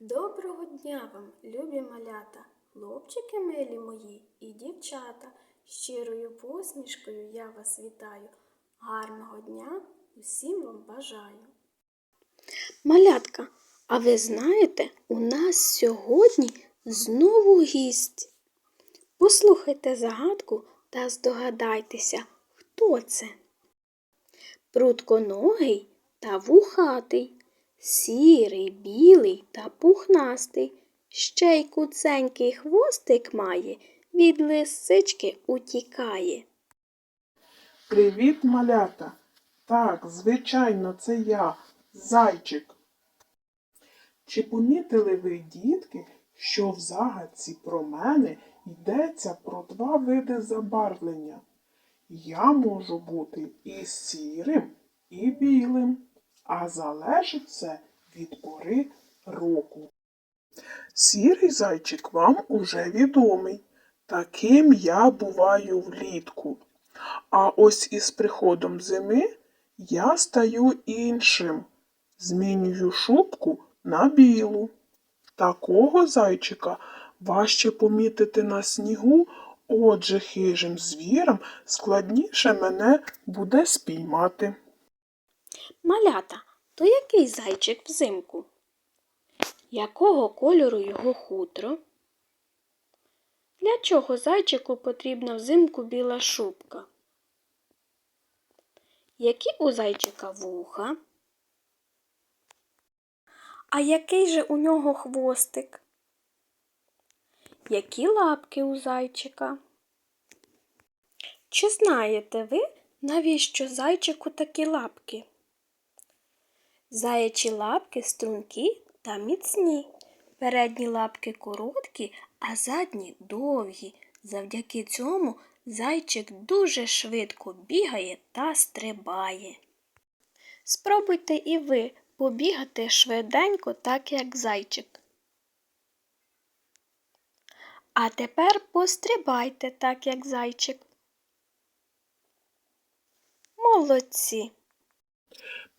Доброго дня вам, любі малята, хлопчики милі мої і дівчата. Щирою посмішкою я вас вітаю. Гарного дня усім вам бажаю. Малятка, а ви знаєте, у нас сьогодні знову гість. Послухайте загадку та здогадайтеся, хто це. Прутконогий та вухатий, сірий, білий та пухнастий, ще й куценький хвостик має, від лисички утікає. Привіт, малята! Так, звичайно, це я, зайчик. Чи помітили ви, дітки, що в загадці про мене йдеться про два види забарвлення? Я можу бути і сірим, і білим, а залежить це від пори року. Сірий зайчик вам уже відомий. Таким я буваю влітку. А ось із приходом зими я стаю іншим. Змінюю шубку на білу. Такого зайчика важче помітити на снігу, отже хижим звірам складніше мене буде спіймати. Малята, то який зайчик взимку? Якого кольору його хутро? Для чого зайчику потрібна взимку біла шубка? Які у зайчика вуха? А який же у нього хвостик? Які лапки у зайчика? Чи знаєте ви, навіщо зайчику такі лапки? Заячі лапки стрункі та міцні. Передні лапки короткі, а задні довгі. Завдяки цьому зайчик дуже швидко бігає та стрибає. Спробуйте і ви побігати швиденько, так як зайчик. А тепер пострибайте так, як зайчик. Молодці!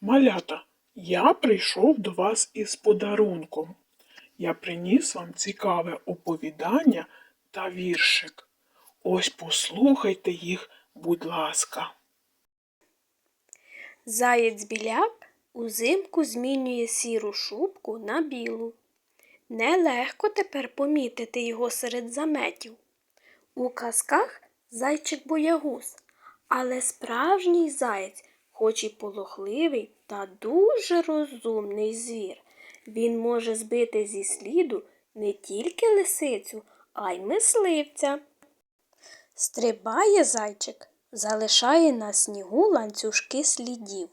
Малята, я прийшов до вас із подарунком. Я приніс вам цікаве оповідання та віршик. Ось послухайте їх, будь ласка. Заєць біляк узимку змінює сіру шубку на білу. Нелегко тепер помітити його серед заметів. У казках зайчик боягуз, але справжній заєць, хоч і полохливий та дуже розумний звір. Він може збити зі сліду не тільки лисицю, а й мисливця. Стрибає зайчик, залишає на снігу ланцюжки слідів.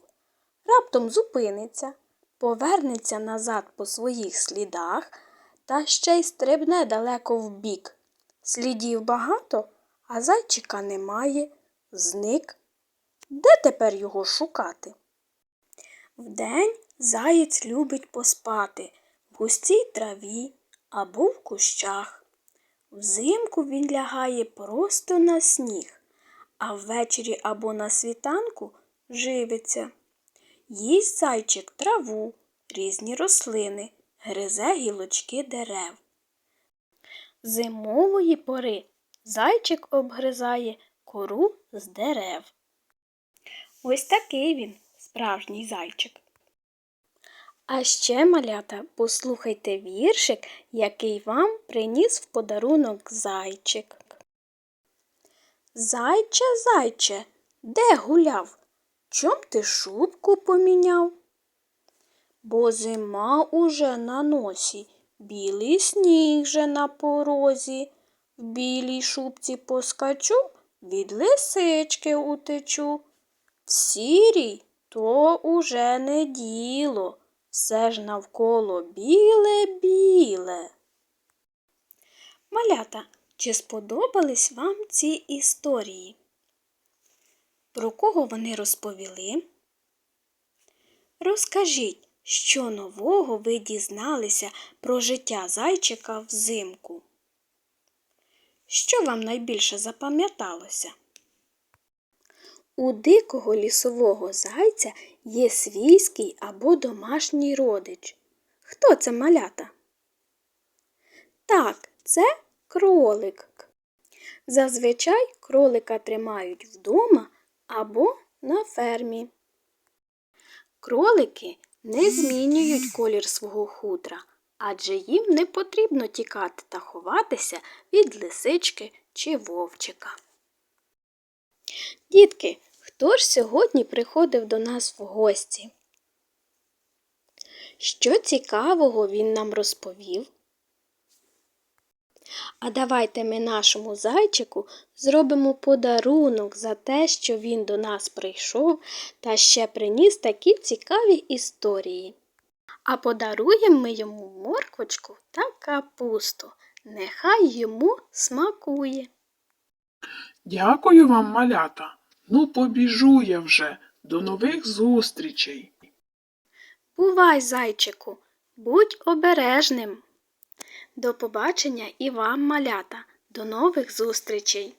Раптом зупиниться, повернеться назад по своїх слідах та ще й стрибне далеко вбік. Слідів багато, а зайчика немає, зник. Де тепер його шукати? Вдень заєць любить поспати в густій траві або в кущах. Взимку він лягає просто на сніг, а ввечері або на світанку живиться. Їсть зайчик траву, різні рослини, гризе гілочки дерев. Зимової пори зайчик обгризає кору з дерев. Ось такий він, справжній зайчик. А ще, малята, послухайте віршик, який вам приніс в подарунок зайчик. Зайче, зайче, де гуляв? Чом ти шубку поміняв? Бо зима уже на носі, білий сніг же на порозі. В білій шубці поскачу, від лисички утечу. Сірій то уже не діло, все ж навколо біле-біле. Малята, чи сподобались вам ці історії? Про кого вони розповіли? Розкажіть, що нового ви дізналися про життя зайчика взимку? Що вам найбільше запам'яталося? У дикого лісового зайця є свійський або домашній родич. Хто це малята? Так, це кролик. Зазвичай кролика тримають вдома або на фермі. Кролики не змінюють колір свого хутра, адже їм не потрібно тікати та ховатися від лисички чи вовчика. Дітки, хто ж сьогодні приходив до нас в гості? Що цікавого він нам розповів? А давайте ми нашому зайчику зробимо подарунок за те, що він до нас прийшов та ще приніс такі цікаві історії. А подаруємо ми йому морквочку та капусту. Нехай йому смакує. Дякую вам, малята. Ну, побіжу я вже. До нових зустрічей. Бувай, зайчику, будь обережним. До побачення і вам, малята. До нових зустрічей!